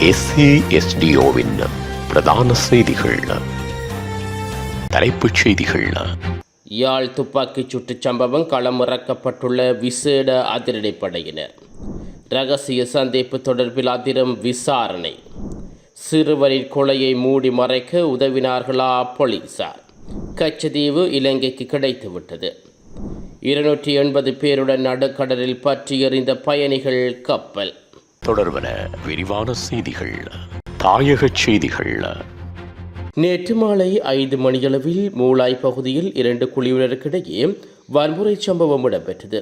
எஸ்ஏஎஸ்டிஓவின் பிரதான செய்திகள். தலைப்புச் செய்திகள். யாழ் துப்பாக்கிச் சூட்டுச் சம்பவம் களமிறக்கப்பட்டுள்ள விசேட அதிரடிப்படையினர். ரகசிய சந்திப்பு தொடர்பில் அதிரம் விசாரணை. சிறுவரின் கொலையை மூடி மறைக்க உதவினார்களா போலீசார். கச்சதீவு இலங்கைக்கு கிடைத்துவிட்டது. இருநூற்றி எண்பது பேருடன் நடுக்கடலில் பற்றி எறிந்த பயணிகள் கப்பல். தொடர்பன விரிவான செய்திகள் தாயக செய்திகள். நேற்று மாலை ஐந்து மணியளவில் மூளாய் பகுதியில் இரண்டு குழுவினருக்கிடையே வன்முறை சம்பவம் இடம்பெற்றது.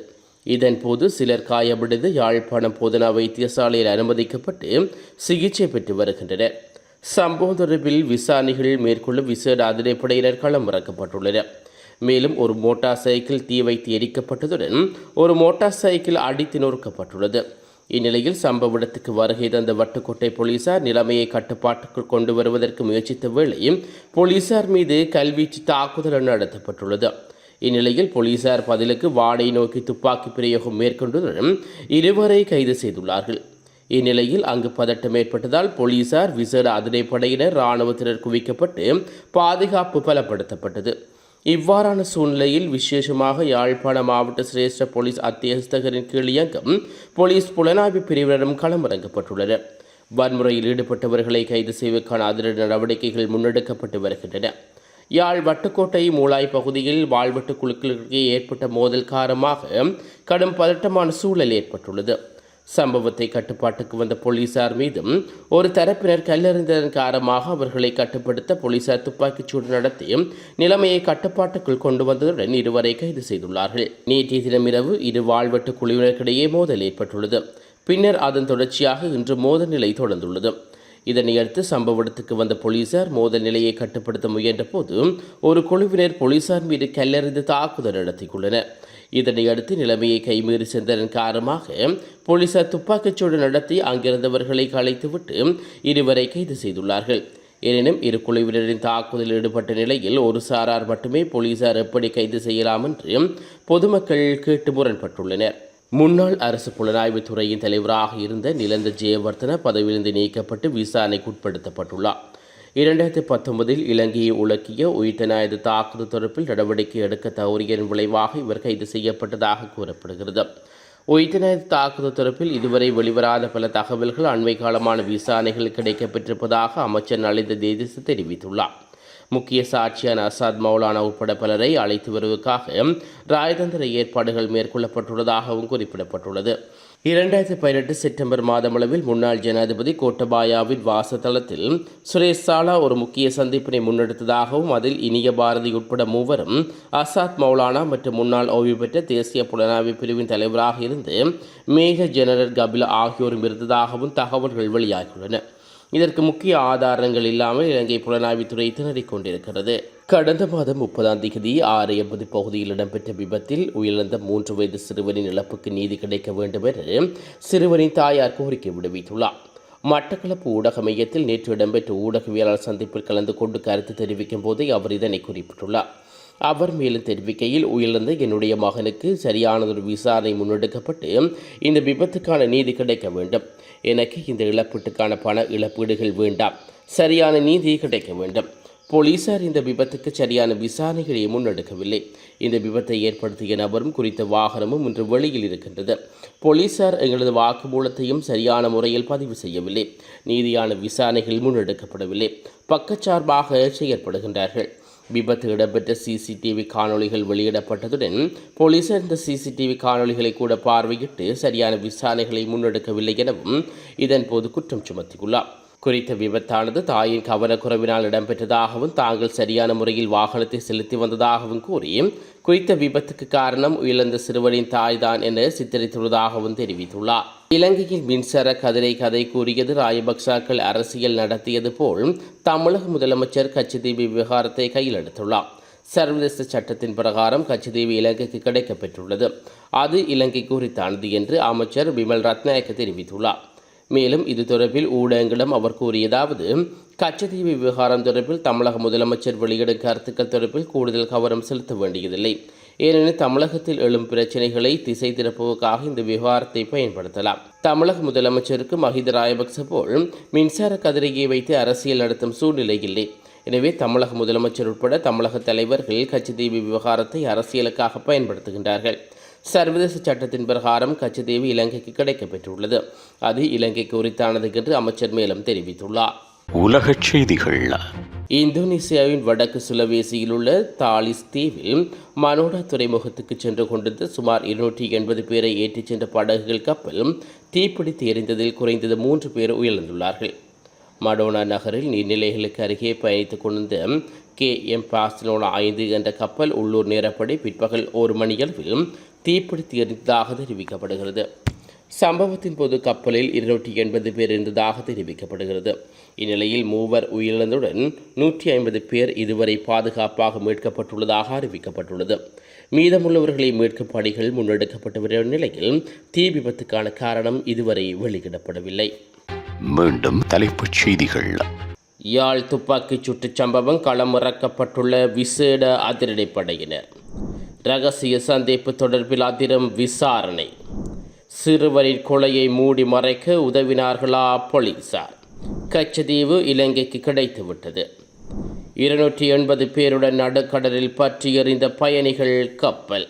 இதன்போது சிலர் காயமடைந்து யாழ்ப்பாணம் போதனா வைத்தியசாலையில் அனுமதிக்கப்பட்டு சிகிச்சை பெற்று வருகின்றனர். சம்பவம் தொடர்பில் விசாரணைகள் மேற்கொள்ளும் விசேட அதிரைப்படையினர் களமிறக்கப்பட்டுள்ளனர். மேலும் ஒரு மோட்டார் சைக்கிள் தீ வைத்து எரிக்கப்பட்டதுடன் ஒரு மோட்டார் சைக்கிள் அடித்து நொறுக்கப்பட்டுள்ளது. இந்நிலையில் சம்பவ இடத்துக்கு வருகை தந்த வட்டுக்கோட்டை போலீசார் நிலைமையை கட்டுப்பாட்டுக்குள் கொண்டு வருவதற்கு முயற்சித்த வேளையும் போலீசார் மீது கல்வீச்சு தாக்குதல் நடத்தப்பட்டுள்ளது. இந்நிலையில் போலீசார் பதிலுக்கு வாடை நோக்கி துப்பாக்கி பிரயோகம் மேற்கொண்டதுடன் இருவரை கைது செய்துள்ளார்கள். இந்நிலையில் அங்கு பதட்டம் ஏற்பட்டதால் போலீசார் விசேட அதிரைப்படையினர் இராணுவத்தினர் குவிக்கப்பட்டு பாதுகாப்பு பலப்படுத்தப்பட்டது. இவ்வாறான சூழ்நிலையில் விசேஷமாக யாழ்ப்பாண மாவட்ட சிரேஷ்ட போலீஸ் அத்தியஸ்தகரின் கீழ் இயங்கும் போலீஸ் புலனாய்வு பிரிவினரும் களமிறங்கப்பட்டுள்ளனர். வன்முறையில் ஈடுபட்டவர்களை கைது செய்வதற்கான அதிரடி நடவடிக்கைகள் முன்னெடுக்கப்பட்டு வருகின்றன. யாழ் வட்டுக்கோட்டை மூளாய் பகுதியில் வாழ்வெட்டு குழுக்களுக்கு ஏற்பட்ட மோதல் காரணமாக கடும் பதட்டமான சூழல் ஏற்பட்டுள்ளது. சம்பவத்தை கட்டுப்பாட்டுக்கு வந்த போலீசார் மீதும் ஒரு தரப்பினர் கல்லறிந்ததன் காரணமாக அவர்களை கட்டுப்படுத்த போலீசார் துப்பாக்கிச்சூடு நடத்தி நிலைமையை கட்டுப்பாட்டுக்குள் கொண்டு வந்ததுடன் இருவரை கைது செய்துள்ளார்கள். நேற்றைய இரவு இரு வாழ்வெட்டு குழுவினருக்கிடையே மோதல் ஏற்பட்டுள்ளது. பின்னர் அதன் தொடர்ச்சியாக இன்று மோதல் நிலை தொடர்ந்துள்ளது. இதனையடுத்து சம்பவ இடத்துக்கு வந்த போலீசார் மோதல் நிலையை கட்டுப்படுத்த முயன்ற போது ஒரு குழுவினர் போலீசார் மீது கல்லறிந்து தாக்குதல் நடத்தியுள்ளனர். இதனையடுத்து நிலைமையை கைமீறி சென்றதன் காரணமாக போலீசார் துப்பாக்கிச்சூடு நடத்தி அங்கிருந்தவர்களை கலைத்துவிட்டு இருவரை கைது செய்துள்ளார்கள். எனினும் இரு குழுவினரின் தாக்குதலில் ஈடுபட்ட நிலையில் ஒரு சாரார் மட்டுமே போலீசார் எப்படி கைது செய்யலாம் என்று பொதுமக்கள் கேட்டு முரண்பட்டுள்ளனர். முன்னாள் அரசு புலனாய்வுத்துறையின் தலைவராக இருந்த நிலந்த ஜெயவர்தன பதவியிலிருந்து நீக்கப்பட்டு விசாரணைக்கு உட்படுத்தப்பட்டுள்ளார். இரண்டாயிரத்தி பத்தொன்பதில் இலங்கையை உலக்கிய உயிர்த்தநாயது தாக்குதல் தொடர்பில் நடவடிக்கை எடுக்க தவறியதன் விளைவாக இவர் கைது செய்யப்பட்டதாக கூறப்படுகிறது. உயிர்த்தநாயது தாக்குதல் தொடர்பில் இதுவரை வெளிவராத பல தகவல்கள் அண்மை காலமான விசாரணைகள் கிடைக்கப்பெற்றிருப்பதாக அமைச்சர் நலிந்த தேதிசு தெரிவித்துள்ளார். முக்கிய சாட்சியான அசாத் மௌலானா உட்பட பலரை அழைத்து வருவதற்காக ராயதந்திர ஏற்பாடுகள் மேற்கொள்ளப்பட்டுள்ளதாகவும் குறிப்பிடப்பட்டுள்ளது. இரண்டாயிரத்தி பதினெட்டு செப்டம்பர் மாதமளவில் முன்னாள் ஜனாதிபதி கோட்டபாயாவின் வாசத்தளத்தில் சுரேஷ் சாலா ஒரு முக்கிய சந்திப்பினை முன்னெடுத்ததாகவும் அதில் இனிய பாரதி உட்பட மூவரும் அசாத் மௌலானா மற்றும் முன்னாள் ஓய்வு பெற்ற தேசிய புலனாய்வு பிரிவின் தலைவராக இருந்து மேஜர் ஜெனரல் கபிலா ஆகியோரும் இருந்ததாகவும் தகவல்கள் வெளியாகியுள்ளன. இதற்கு முக்கிய ஆதாரங்கள் இல்லாமல் இலங்கை புலனாய்வுத்துறை திணறிக் கொண்டிருக்கிறது. கடந்த மாதம் முப்பதாம் தேதி ஆறு எண்பது பகுதியில் இடம்பெற்ற விபத்தில் உயிரிழந்த மூன்று வயது சிறுவனின் இழப்புக்கு நீதி கிடைக்க வேண்டும் என சிறுவனின் தாயார் கோரிக்கை விடுவித்துள்ளார். மட்டக்களப்பு ஊடக மையத்தில் நேற்று இடம்பெற்ற ஊடகவியலாளர் சந்திப்பில் கலந்து கொண்டு கருத்து தெரிவிக்கும் போதே அவர் இதனை குறிப்பிட்டுள்ளார். அவர் மேலும் தெரிவிக்கையில் உயிரிழந்த என்னுடைய மகனுக்கு சரியானதொரு விசாரணை முன்னெடுக்கப்பட்டு இந்த விபத்துக்கான நீதி கிடைக்க வேண்டும். எனக்கு இந்த இழப்பீட்டுக்கான பண இழப்பீடுகள் வேண்டாம். சரியான நீதி கிடைக்க வேண்டும். போலீசார் இந்த விபத்துக்கு சரியான விசாரணைகளை முன்னெடுக்கவில்லை. இந்த விபத்தை ஏற்படுத்திய நபரும் குறித்த வாகனமும் இன்று வெளியில் இருக்கின்றது. போலீசார் எங்களது வாக்குமூலத்தையும் சரியான முறையில் பதிவு செய்யவில்லை. நீதியான விசாரணைகள் முன்னெடுக்கப்படவில்லை. பக்கச்சார்பாக செயற்படுகின்றார்கள். விபத்து இடம்பெற்ற சிசிடிவி காணொளிகள் வெளியிடப்பட்டதுடன் போலீசார் இந்த சிசிடிவி காணொளிகளை கூட பார்வையிட்டு சரியான விசாரணைகளை முன்னெடுக்கவில்லை எனவும் இதன்போது குற்றம் சுமத்தியுள்ளார். குறித்த விபத்தானது தாயின் கவனக்குறைவினால் இடம்பெற்றதாகவும் தாங்கள் சரியான முறையில் வாகனத்தை செலுத்தி வந்ததாகவும் கூறி குறித்த விபத்துக்கு காரணம் உயிரிழந்த சிறுவனின் தாய்தான் என சித்தரித்துள்ளதாகவும் தெரிவித்துள்ளார். இலங்கையில் மின்சார கதிரை கதை கூறியது ராஜபக்சாக்கள் அரசியல் நடத்தியது போல் தமிழக முதலமைச்சர் கட்சிதீபி விவகாரத்தை கையில் எடுத்துள்ளார். சர்வதேச சட்டத்தின் பிரகாரம் கட்சிதீவு இலங்கைக்கு கிடைக்கப்பெற்றுள்ளது. அது இலங்கை குறித்தானது என்று அமைச்சர் விமல் ரத்நாயக்க தெரிவித்துள்ளார். மேலும் இது தொடர்பில் ஊடகங்களிடம் அவர் கூறியதாவது கச்சத்தீவு விவகாரம் தொடர்பில் தமிழக முதலமைச்சர் வெளியிடும் கருத்துக்கள் தொடர்பில் கூடுதல் கவனம் செலுத்த வேண்டியதில்லை. ஏனெனில் தமிழகத்தில் எழும் பிரச்சனைகளை திசை திருப்புவதற்காக இந்த விவகாரத்தை பயன்படுத்தலாம். தமிழக முதலமைச்சருக்கு மஹிந்த ராயபக்ச போல் மின்சார கதிரையை வைத்து அரசியல் நடத்தும் சூழ்நிலை இல்லை. எனவே தமிழக முதலமைச்சர் உட்பட தமிழக தலைவர்கள் கச்சத்தீவு விவகாரத்தை அரசியலுக்காக பயன்படுத்துகின்றார்கள். சர்வதேச சட்டத்தின் பிரகாரம் கச்சத்தீவு இலங்கைக்கு கிடைக்கப்பெற்றுள்ளது. அது இலங்கைக்கு உரித்தானது என்று அமைச்சர் மேலும் தெரிவித்துள்ளார். உலகச் செய்திகள். இந்தோனேசியாவின் வடக்கு சுலவேசியில் உள்ள தாலிஸ் தீவில் மனோடா துறைமுகத்துக்கு சென்று கொண்டிருந்த சுமார் இருநூற்றி எண்பது பேரை ஏற்றிச் சென்ற படகுகள் கப்பல் தீப்பிடித்து எரிந்ததில் குறைந்தது மூன்று பேர் உயிரிழந்துள்ளார்கள். மடோனா நகரில் நீர்நிலைகளுக்கு அருகே பயணித்துக் கொண்டிருந்த கே எம் பாஸ்டனோனா ஐந்து என்ற கப்பல் உள்ளூர் நேரப்படி பிற்பகல் ஒரு மணியளவில் தீப்பிடித்து எரிந்ததாக தெரிவிக்கப்படுகிறது. சம்பவத்தின் போது கப்பலில் இருநூற்றி எண்பது பேர் இருந்ததாக தெரிவிக்கப்படுகிறது. இந்நிலையில் மூவர் உயிரிழந்துடன் நூற்றி ஐம்பது பேர் இதுவரை பாதுகாப்பாக மீட்கப்பட்டுள்ளதாக அறிவிக்கப்பட்டுள்ளது. மீதமுள்ளவர்களை மீட்கும் பணிகள் முன்னெடுக்கப்பட்டு வரும் நிலையில் தீ விபத்துக்கான காரணம் இதுவரை வெளியிடப்படவில்லை. மீண்டும் தலைப்புச் செய்திகள். யாழ் துப்பாக்கிச் சூட்டுச் சம்பவம் களமிறக்கப்பட்டுள்ள விசேட அதிரடிப்படையினர். ரகசிய சந்திப்பு தொடர்பில் அதிரம் விசாரணை. சிறுவரின் கொலையை மூடி மறைக்க உதவினார்களா போலீசார்? கச்சதீவு இலங்கைக்கு கிடைத்துவிட்டது. இருநூற்றி எண்பது பேருடன் நடுக்கடலில் பற்றி எறிந்த பயணிகள் கப்பல்.